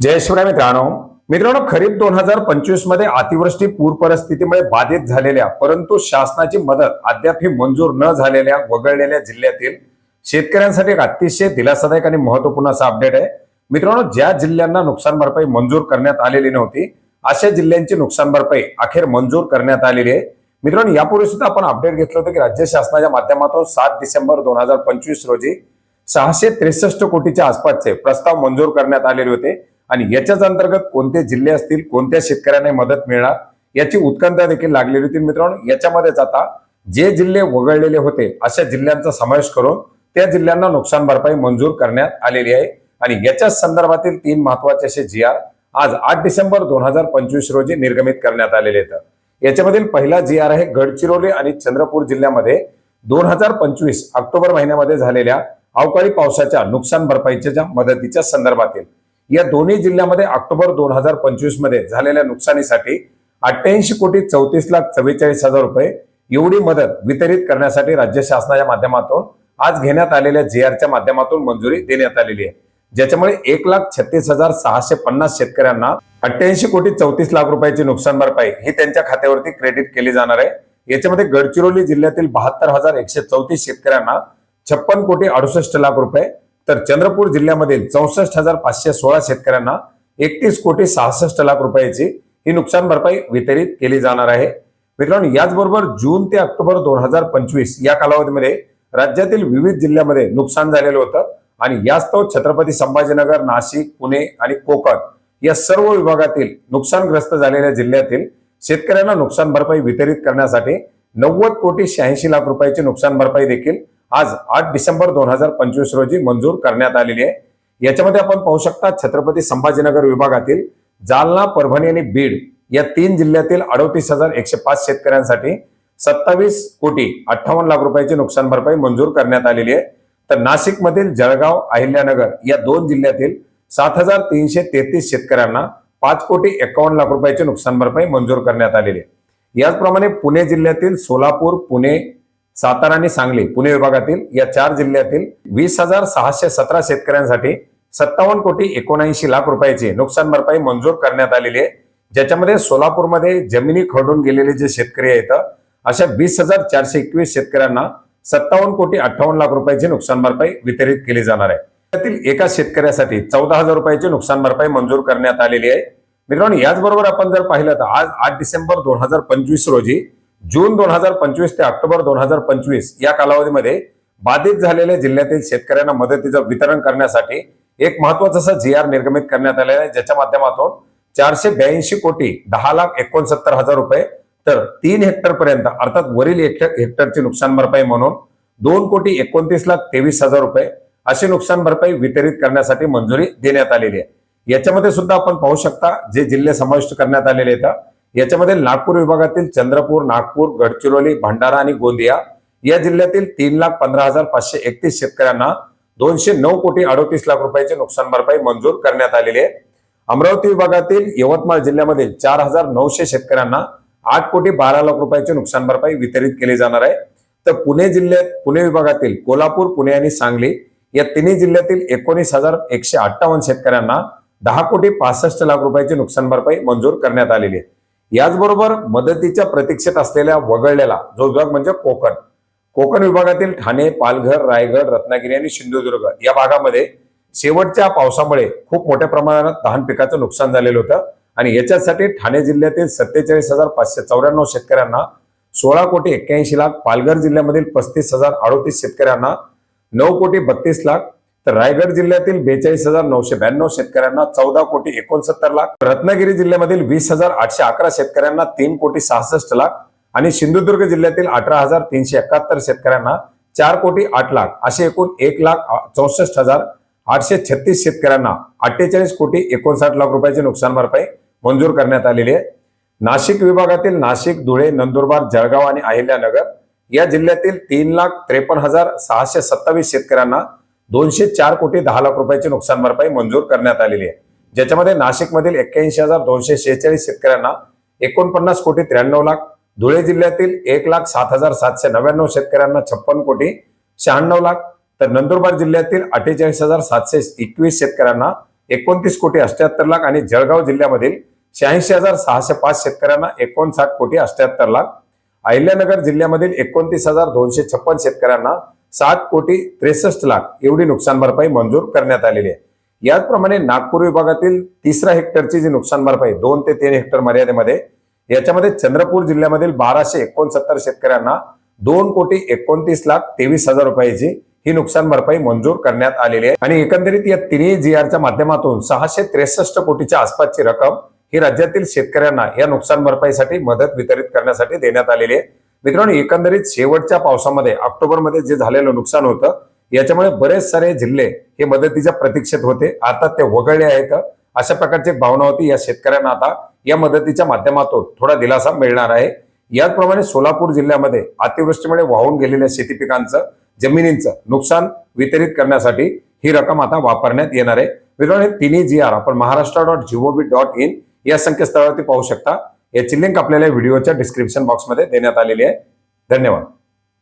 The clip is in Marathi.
जय शिवराय मित्रांनो. मित्रांनो खरीप दोन हजार पंचवीसमध्ये अतिवृष्टी पूर परिस्थितीमुळे बाधित झालेल्या परंतु शासनाची मदत अद्याप ही मंजूर न झालेल्या वगळलेल्या जिल्ह्यातील शेतकऱ्यांसाठी एक अतिशय दिलासादायक आणि महत्त्वपूर्ण असा अपडेट आहे. मित्रांनो ज्या जिल्ह्यांना नुकसान भरपाई मंजूर करण्यात आलेली नव्हती अशा जिल्ह्यांची नुकसान भरपाई अखेर मंजूर करण्यात आलेली आहे. मित्रांनो यापूर्वी सुद्धा आपण अपडेट घेतलं होतं की राज्य शासनाच्या माध्यमातून सात डिसेंबर दोन हजार पंचवीस रोजी सहाशे त्रेसष्ट कोटीच्या आसपासचे प्रस्ताव मंजूर करण्यात आलेले होते. आणि याच्याच अंतर्गत कोणते जिल्हे असतील कोणत्या शेतकऱ्यांना मदत मिळणार याची उत्कंठा देखील लागलेली होती. मित्रांनो याच्यामध्येच आता जे जिल्हे वगळलेले होते अशा जिल्ह्यांचा समावेश करून त्या जिल्ह्यांना नुकसान भरपाई मंजूर करण्यात आलेली आहे. आणि याच्याच संदर्भातील तीन महत्त्वाचे असे जी आर आज आठ डिसेंबर दोन हजार पंचवीस रोजी निर्गमित करण्यात आलेले आहेत. याच्यामधील पहिला जी आर आहे गडचिरोली आणि चंद्रपूर जिल्ह्यामध्ये दोन हजार पंचवीस ऑक्टोबर महिन्यामध्ये झालेल्या अवकाळी पावसाच्या नुकसान भरपाईच्या मदतीच्या संदर्भातील या दोन्ही जिल्ह्यामध्ये ऑक्टोबर दोन हजार पंचवीसमध्ये झालेल्या नुकसानीसाठी अठ्ठ्याऐंशी कोटी चौतीस लाख चव्वेचाळीस हजार रुपये एवढी मदत वितरित करण्यासाठी राज्य शासनाच्या माध्यमातून आज घेण्यात आलेल्या जी आरच्या माध्यमातून मंजुरी देण्यात आलेली आहे. ज्याच्यामुळे एक लाख छत्तीस हजार सहाशे पन्नास शेतकऱ्यांना अठ्ठ्याऐंशी कोटी चौतीस लाख रुपयाची नुकसान भरपाई ही त्यांच्या खात्यावरती क्रेडिट केली जाणार आहे. याच्यामध्ये गडचिरोली जिल्ह्यातील बहात्तर हजार एकशे चौतीस शेतकऱ्यांना छप्पन कोटी अडुसष्ट लाख रुपये तर चंद्रपूर जिल्ह्यामधील चौसष्ट हजार पाचशे सोळा शेतकऱ्यांना एकतीस कोटी सहासष्ट लाख रुपयाची ही नुकसान भरपाई वितरित केली जाणार आहे. मित्रांनो याचबरोबर जून ते ऑक्टोबर दोन हजार पंचवीस या कालावधीमध्ये राज्यातील विविध जिल्ह्यामध्ये नुकसान झालेलं होतं आणि यास्तव छत्रपती संभाजीनगर नाशिक पुणे आणि कोकण या सर्व विभागातील नुकसानग्रस्त झालेल्या जिल्ह्यातील शेतकऱ्यांना नुकसान भरपाई वितरित करण्यासाठी नव्वद कोटी शहाऐंशी लाख रुपयाची नुकसान भरपाई देखील आज आठ डिसेंबर दोन हजार पंचवीस रोजी मंजूर करण्यात आलेली आहे. याच्यामध्ये आपण पाहू शकता छत्रपती संभाजीनगर विभागातील जालना परभणी आणि बीड या तीन जिल्ह्यातील अडोतीस हजार एकशे पाच शेतकऱ्यांसाठी सत्तावीस कोटी अठ्ठावन्न लाख रुपयाची नुकसान भरपाई मंजूर करण्यात आलेली आहे. तर नाशिकमधील जळगाव अहिल्यानगर या दोन जिल्ह्यातील सात हजार तीनशे तेहतीस शेतकऱ्यांना पाच कोटी एकावन्न लाख रुपयाची नुकसान भरपाई मंजूर करण्यात आलेली आहे. याचप्रमाणे पुणे जिल्ह्यातील सोलापूर पुणे सातारा आणि सांगली पुणे विभागातील या चार जिल्ह्यातील वीस हजार सहाशे सतरा शेतकऱ्यांसाठी सत्तावन्न कोटी एकोणऐंशी लाख रुपयाची नुकसान भरपाई मंजूर करण्यात आलेली आहे. ज्याच्यामध्ये सोलापूरमध्ये जमिनी खरडून गेलेले जे शेतकरी आहेत अशा वीस हजार चारशे एकवीस शेतकऱ्यांना सत्तावन्न कोटी अठ्ठावन्न लाख रुपयाची नुकसान भरपाई वितरित केली जाणार आहे. त्यातील एका शेतकऱ्यासाठी चौदा हजार रुपयाची नुकसान भरपाई मंजूर करण्यात आलेली आहे. मित्रांनो याचबरोबर आपण जर पाहिलं तर आज आठ डिसेंबर दोन हजार पंचवीस रोजी जून दोन हजार पंचवीस ते ऑक्टोबर दोन हजार पंचवीस या कालावधीमध्ये बाधित झालेल्या जिल्ह्यातील शेतकऱ्यांना मदतीचं वितरण करण्यासाठी एक महत्वाचं असा जी आर निर्गमित करण्यात आलेलं आहे ज्याच्या माध्यमातून चारशे ब्याऐंशी कोटी दहा लाख एकोणसत्तर हजार रुपये तर तीन हेक्टर पर्यंत अर्थात वरील एक हेक्टरची नुकसान भरपाई म्हणून दोन कोटी एकोणतीस लाख तेवीस हजार रुपये अशी नुकसान भरपाई वितरित करण्यासाठी मंजुरी देण्यात आलेली आहे. याच्यामध्ये सुद्धा आपण पाहू शकता जे जिल्हे समाविष्ट करण्यात आलेले आहेत याच्यामध्ये नागपूर विभागातील चंद्रपूर नागपूर गडचिरोली भंडारा आणि गोंदिया या जिल्ह्यातील तीन लाख पंधरा हजार पाचशे एकतीस शेतकऱ्यांना दोनशे नऊ कोटी अडोतीस लाख रुपयाची नुकसान भरपाई मंजूर करण्यात आलेली आहे. अमरावती विभागातील यवतमाळ जिल्ह्यामधील चार हजार नऊशे शेतकऱ्यांना आठ कोटी बारा लाख रुपयाची नुकसान भरपाई वितरित केली जाणार आहे. तर पुणे जिल्ह्यात पुणे विभागातील कोल्हापूर पुणे आणि सांगली या तिन्ही जिल्ह्यातील एकोणीस हजार एकशे अठ्ठावन्न शेतकऱ्यांना दहा कोटी पासष्ट लाख रुपयाची नुकसान भरपाई मंजूर करण्यात आलेली आहे. याचबरोबर मदतीच्या प्रतीक्षेत असलेल्या वगळलेला जो विभाग म्हणजे कोकण. कोकण विभागातील ठाणे पालघर रायगड रत्नागिरी आणि सिंधुदुर्ग या भागामध्ये शेवटच्या पावसामुळे खूप मोठ्या प्रमाणात धान पिकाचं नुकसान झालेलं होतं. आणि याच्यासाठी ठाणे जिल्ह्यातील सत्तेचाळीस हजार पाचशे चौऱ्याण्णव शेतकऱ्यांना सोळा कोटी एक्क्याऐंशी लाख पालघर जिल्ह्यामधील पस्तीस हजार अडोतीस शेतकऱ्यांना नऊ कोटी बत्तीस लाख तर रायगड जिल्ह्यातील बेचाळीस हजार नऊशे ब्याण्णव शेतकऱ्यांना चौदा कोटी एकोणसत्तर लाख रत्नागिरी जिल्ह्यामधील वीस हजार आठशे अकरा शेतकऱ्यांना तीन कोटी सहासष्ट लाख आणि सिंधुदुर्ग जिल्ह्यातील अठरा हजार तीनशे एकाहत्तर शेतकऱ्यांना चार कोटी आठ लाख असे एकूण एक लाख चौसष्ट हजार आठशे छत्तीस शेतकऱ्यांना अठ्ठेचाळीस कोटी एकोणसाठ लाख रुपयाची नुकसान भरपाई मंजूर करण्यात आलेली आहे. नाशिक विभागातील नाशिक धुळे नंदुरबार जळगाव आणि अहिल्यानगर या जिल्ह्यातील तीन लाख त्रेपन्न हजार सहाशे सत्तावीस शेतकऱ्यांना दोनशे चार कोटी दहा लाख रुपयाची नुकसान भरपाई मंजूर करण्यात आलेली आहे. ज्याच्यामध्ये नाशिकमधील एक्क्याऐंशी हजार दोनशे शेहेचाळीस शेतकऱ्यांना एकोणपन्नास कोटी त्र्याण्णव लाख धुळे जिल्ह्यातील एक लाख सात हजार सातशे नव्याण्णव शेतकऱ्यांना छप्पन कोटी शहाण्णव लाख तर नंदुरबार जिल्ह्यातील अठ्ठेचाळीस हजार सातशे एकवीस शेतकऱ्यांना एकोणतीस कोटी अष्ट्याहत्तर लाख आणि जळगाव जिल्ह्यामधील शहाऐंशी हजार सहाशे पाच शेतकऱ्यांना एकोणसाठ कोटी अष्ट्याहत्तर लाख. अहिल्यानगर जिल्ह्यामधील एकोणतीस हजार दोनशे छप्पन शेतकऱ्यांना सात कोटी त्रेसष्ट लाख एवढी नुकसान भरपाई मंजूर करण्यात आलेली आहे. याचप्रमाणे नागपूर विभागातील तिसरा हेक्टरची जी नुकसान भरपाई दोन ते तीन हेक्टर मर्यादेमध्ये याच्यामध्ये चंद्रपूर जिल्ह्यामधील बाराशे एकोणसत्तर शेतकऱ्यांना दोन कोटी एकोणतीस लाख तेवीस हजार रुपयाची ही नुकसान भरपाई मंजूर करण्यात आलेली आहे. आणि एकंदरीत या तिन्ही जी आरच्या माध्यमातून सहाशे त्रेसष्ट कोटीच्या आसपासची रक्कम ही राज्यातील शेतकऱ्यांना या नुकसान भरपाईसाठी मदत वितरित करण्यासाठी देण्यात आलेली आहे. मित्रांनो एकंदरीत शेवटच्या पावसामध्ये ऑक्टोबरमध्ये जे झालेलं नुकसान होतं याच्यामुळे बरेच सारे जिल्हे हे मदतीच्या प्रतीक्षेत होते. आता ते वगळले आहेत. अशा प्रकारची एक भावना होती. या शेतकऱ्यांना आता या मदतीच्या माध्यमातून थोडा दिलासा मिळणार आहे. याचप्रमाणे सोलापूर जिल्ह्यामध्ये अतिवृष्टीमुळे वाहून गेलेल्या शेती पिकांचं जमिनींचं नुकसान वितरित करण्यासाठी ही रक्कम आता वापरण्यात येणार आहे. मित्रांनो हे तिन्ही जी आर आपण Maharashtra dot gov dot in या संकेतस्थळावरती पाहू शकता. याची लिंक आपल्याला व्हिडिओच्या डिस्क्रिप्शन बॉक्समध्ये देण्यात आलेली आहे. धन्यवाद.